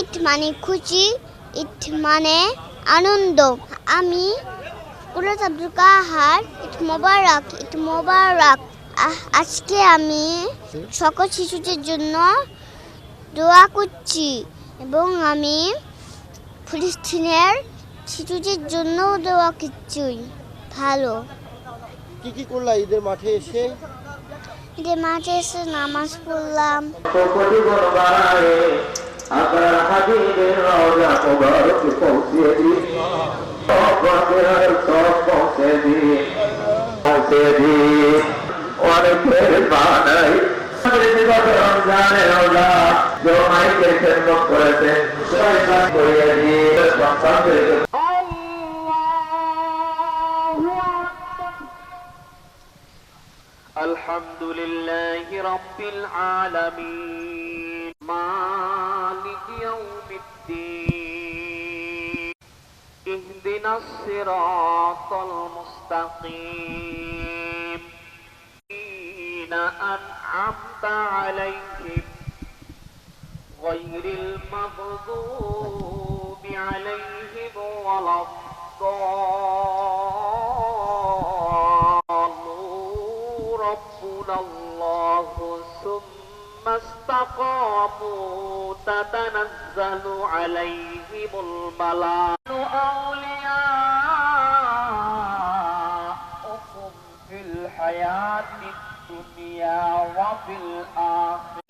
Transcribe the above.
ইট মানে খুশি ইট মানে আনন্দ। আমি কুলত আব্দুল কাহার ইট মোবারক ইট মোবারক। আজকে আমি সকল শিশুদের জন্য দোয়া করছি এবং আমি ফিলিস্তিনের শিশুদের জন্য দোয়া করছি। ভালো। কি কি করলা ঈদের মাঠে এসে? যে মাঠে এসে নামাজ পড়লাম। কোটি বলবারে আপনার হাবিবের রওজা মুবারক পৌঁছে দিন আপনার সব পৌঁছে দিন পৌঁছে দিন অনেকের বানাই রমজানের রোজা জমাইকে খেদমত করেছেন সবাই করিয়ে দিয়ে সন্তানদেরকে الحمد لله رب العالمين مالك يوم الدين. اهدنا الصراط المستقيم. الذين أنعمت عليهم غير المغضوب عليهم ولا الضالون. ربنا الله ثم استقاموا تتنزل عليهم الملائكة. أولياؤكم في الحياة الدنيا وفي الآخرة.